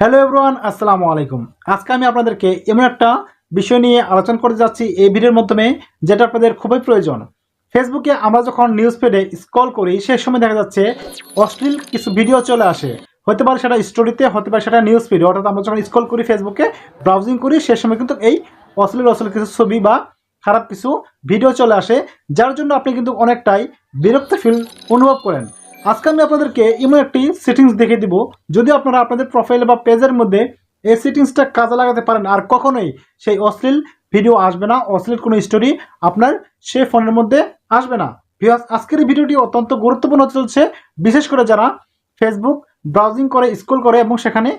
Hello everyone আসসালামু আলাইকুম। আজকে আমি আপনাদেরকে এমন একটা বিষয় নিয়ে আলোচনা করতে যাচ্ছি এই ভিডিওর মাধ্যমে, যেটা আপনাদের খুবই প্রয়োজন। ফেসবুকে আমরা যখন নিউজ পেডে স্ক্রল করি, সেই সময় দেখা যাচ্ছে অশ্লীল কিছু ভিডিও চলে আসে। হতে পারে সেটা স্টোরিতে হতে পারে সেটা নিউজ পেডে অর্থাৎ আমরা যখন স্ক্রল করি ফেসবুকে ব্রাউজিং করি, সেই সময় কিন্তু এই অশ্লীল অশ্লীল কিছু ছবি বা খারাপ কিছু ভিডিও চলে আসে, যার জন্য আপনি কিন্তু অনেকটাই বিরক্ত ফিল অনুভব করেন। আজকে আমি আপনাদেরকে এমন একটি সেটিংস দেখে দিব। যদি আপনারা আপনাদের প্রোফাইল বা পেজের মধ্যে এই সেটিংসটা কাজে লাগাতে পারেন আর কখনোই সেই অশ্লীল ভিডিও আসবে না অশ্লীল কোনো স্টোরি আপনার সেই ফোনের মধ্যে আসবে না। ভিউয়ার্স, আজকের এই ভিডিওটি অত্যন্ত গুরুত্বপূর্ণ চলছে। বিশেষ করে যারা ফেসবুক ব্রাউজিং করে স্ক্রল করে এবং সেখানে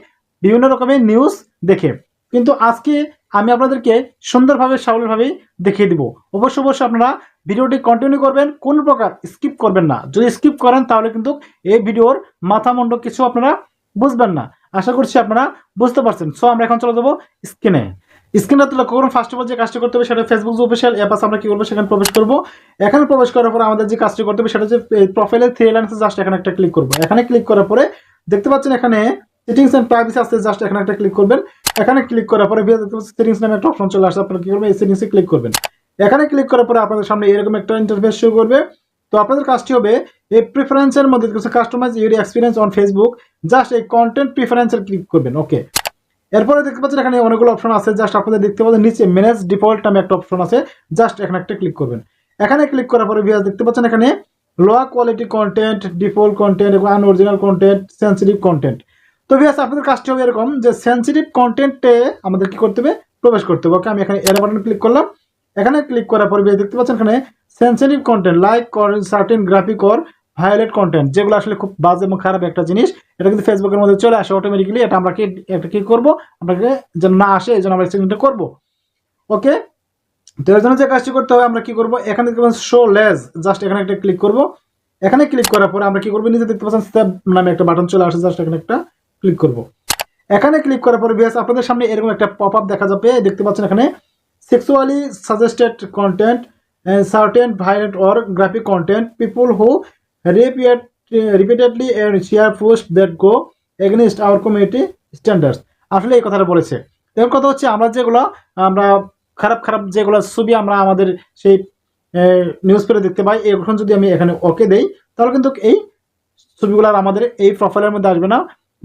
বিভিন্ন রকমের নিউজ দেখে। কিন্তু আজকে আমি আপনাদেরকে সুন্দরভাবে সাবলীলভাবেই দেখিয়ে দিব। অবশ্য অবশ্যই আপনারা ভিডিওটি কন্টিনিউ করবেন, কোনো প্রকার স্কিপ করবেন না। যদি স্কিপ করেন, তাহলে কিন্তু এই ভিডিওর মাথা মন্ড কিছু আপনারা বুঝবেন না। আশা করছি আপনারা বুঝতে পারছেন। সো আমরা এখন চলে যাব স্ক্রিনে স্ক্রিনটা তুলে কখন ফার্স্ট অফ অল যে কাজটি করতে হবে, সেটা ফেসবুক অফিসিয়াল অ্যাপ আছে, আমরা কি করব, সেখানে প্রবেশ করব। এখানে প্রবেশ করার পরে আমাদের যে কাজটি করতে হবে, সেটা হচ্ছে প্রোফাইলের থ্রি লাইন আছে জাস্ট এখানে একটা ক্লিক করব। এখানে ক্লিক করার পরে দেখতে পাচ্ছেন এখানে সেটিংস এন্ড প্রাইভেসি আছে জাস্ট এখানে একটা ক্লিক করবেন। এখানে ক্লিক করার পরে দেখতে পাচ্ছেন সেটিংস নামে একটা অপশন চলে আসে, আপনারা কি করবেন? এই সেটিংসে ক্লিক করবেন। এখানে ক্লিক করার পরে আপনাদের সামনে এরকম একটা ইন্টারফেস শো করবে। তো আপনাদের কাজটি হবে, এই প্রিফারেন্সের মধ্যে customise your experience on Facebook just এই কন্টেন্ট প্রিফারেন্সের ক্লিক করবেন ওকে এরপরে দেখতে পাচ্ছেন এখানে অনেকগুলো অপশন আছে জাস্ট আপনাদের দেখতে পাচ্ছেন নিচে ম্যানেজ ডিফল্ট নামে একটা অপশন আছে জাস্ট এখানে একটা ক্লিক করবেন। এখানে ক্লিক করার পরে ভিউয়ার্স দেখতে পাচ্ছেন এখানে low quality content default content এবং আনঅরিজিনাল কন্টেন্ট সেন্সিটিভ কন্টেন্ট তো ভিউয়ার্স আপনাদের কাজটি হবে এরকম যে সেন্সিটিভ কন্টেন্টে আমাদের কি করতে হবে? প্রবেশ করতে হবে। ওকে আমি এখানে এর বাটন ক্লিক করলাম। এখানে ক্লিক করার পরে ভিউয়ার্স দেখতে পাচ্ছেন এখানে sensitive content like certain graphic or violent content যেগুলো আসলে খুব বাজে এবং খারাপ একটা জিনিস, এটা কিন্তু ফেসবুকের মধ্যে চলে আসে অটোমেটিক্যালি এটা আমরা কি একটা কি করব? আপনাকে যেন না আসে, এই জন্য আমরা সেটিংটা করব। ওকে তো এর জন্য যে কাজটি করতে হবে, আমরা কি করব? এখানে দেখতে পাচ্ছেন শো লেজ জাস্ট এখানে একটা ক্লিক করব। এখানে ক্লিক করার পরে আমরা কি করব? নিজে দেখতে পাচ্ছেন স্টেপ নামে একটা বাটন চলে আসে জাস্ট এখানে একটা। ক্লিক করব। এখানে ক্লিক করার পরে বিএস আপনাদের সামনে এরকম একটা পপ আপ দেখা যাবে। দেখতে পাচ্ছেন এখানে sexually suggested content certain violent or graphic content people who repeat repeatedly share post that go against our community standards আসলে এই কথাটা বলেছে। এর কথা হচ্ছে, আমরা যেগুলো, আমরা খারাপ খারাপ যেগুলো ছবি আমরা আমাদের সেই নিউজ পেপারে দেখতে পাই এখন যদি আমি এখানে ওকে দেই, তাহলে কিন্তু এই ছবিগুলো আর আমাদের এই প্রোফাইলের মধ্যে আসবে না।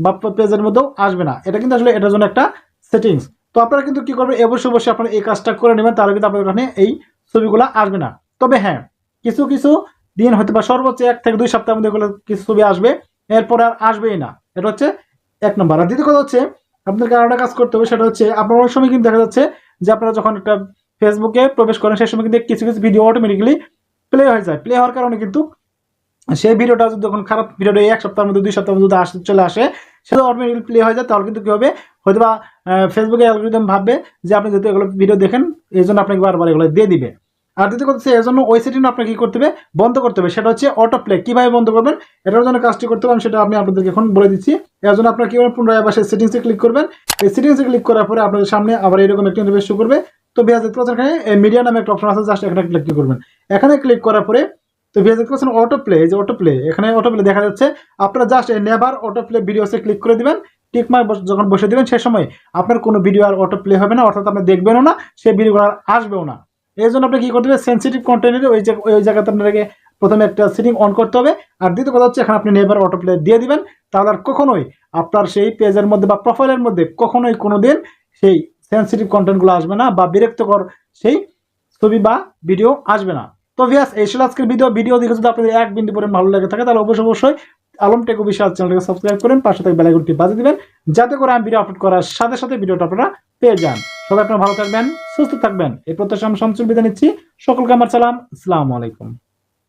বা পেজের মধ্যেও আসবে না। এটা কিন্তু আসলে এটার জন্য একটা সেটিংস তো আপনারা কিন্তু কি করবেন? অবশ্যই অবশ্যই আপনারা এই কাজটা করে নেবেন, তাহলে কিন্তু আপনাদের ওখানে এই ছবিগুলো আসবে না। তবে হ্যাঁ কিছু কিছু দিন হয়তো বা সর্বোচ্চ এক থেকে দুই সপ্তাহের মধ্যে এগুলো কিছু ছবি আসবে, এরপর আর আসবেই না। এটা হচ্ছে এক নম্বর। আর দ্বিতীয় কথা হচ্ছে, আপনাদেরকে আরেকটা কাজ করতে হবে, সেটা হচ্ছে আপনার অনেক সময় কিন্তু দেখা যাচ্ছে যে আপনারা যখন একটা ফেসবুকে প্রবেশ করেন সেই সময় কিন্তু কিছু কিছু ভিডিও অটোমেটিক্যালি প্লে হয়ে যায়। প্লে হওয়ার কারণে কিন্তু সেই ভিডিওটা যদি যখন খারাপ ভিডিওটা এক সপ্তাহের মধ্যে, দুই সপ্তাহের মধ্যে আসতে চলে আসে সেটা অটোমেটিক্যালি প্লে হয়ে যায়, তাহলে কিন্তু কী হবে? হয়তো বা ফেসবুকে অ্যালগোরিদম ভাববে যে আপনি যেহেতু এগুলো ভিডিও দেখেন, এই জন্য আপনাকে বারবার এগুলো দিয়ে দিবে। আর দ্বিতীয় কথা হচ্ছে এর জন্য ওই সেটিং আপনাকে কী করতে হবে? বন্ধ করতে হবে। সেটা হচ্ছে অটো প্লে কীভাবে বন্ধ করবেন? এটার জন্য কাজটি করতে হবে সেটা আমি আপনাদেরকে এখন বলে দিচ্ছি। এর জন্য আপনার কী করবেন? পুনরায় আবার সেই সেটিংসে ক্লিক করবেন। এই সেটিংসে ক্লিক করার পরে আপনাদের সামনে আবার এরকম একটি ইন্টারভেস শো করবে। তো ভিয়াজ দেখতে পাচ্ছেন এখানে মিডিয়া নামে একটা অপশন আছে, জাস্ট এখানে ক্লিক করবেন। এখানে ক্লিক করার পরে তো ভিয়াজ দেখতে পাচ্ছেন অটো প্লে যে অটো প্লে এখানে অটো প্লে দেখা যাচ্ছে। আপনারা জাস্ট নেভার অটো প্লে ভিডিওসে ক্লিক করে দিবেন টিক মার্ক যখন বসে দিবেন সে সময় আপনার কোনো ভিডিও আর অটো প্লে হবে না, অর্থাৎ আপনি দেখবেনও না, সেই ভিডিওগুলো আর আসবেও না। এই জন্য আপনি কী করতে হবে সেন্সিটিভ কন্টেন্টের ওই ওই জায়গাতে আপনাকে প্রথমে একটা সেটিং অন করতে হবে, আর দ্বিতীয় কথা হচ্ছে, এখানে আপনি নেভার অটো প্লে দিয়ে দিবেন, তাহলে আর কখনোই আপনার সেই পেজের মধ্যে বা প্রোফাইলের মধ্যে কখনোই কোনো দিন সেই সেন্সিটিভ কন্টেন্টগুলো আসবে না, বা বিরক্তকর সেই ছবি বা ভিডিও আসবে না। তো ভিয়াস, এই ছিল আজকের ভিডিও ভিডিও দেখে যদি আপনাদের এক বিন্দু পরে ভালো লাগে থাকে, তাহলে অবশ্যই অবশ্যই আলম টেক বিশাল চ্যানেলটাকে সাবস্ক্রাইব করেন, পাশে থেকে বেলাইকনটি বাজে দিবেন, যাতে করে আমি ভিডিও আপলোড করার সাথে সাথে ভিডিওটা আপনারা পেয়ে যান। সবাই আপনারা ভালো থাকবেন, সুস্থ থাকবেন, এই প্রত্যাশা আমি শামসুল বিদায় নিচ্ছি। সকলকে আমার সালাম, আসসালামু আলাইকুম।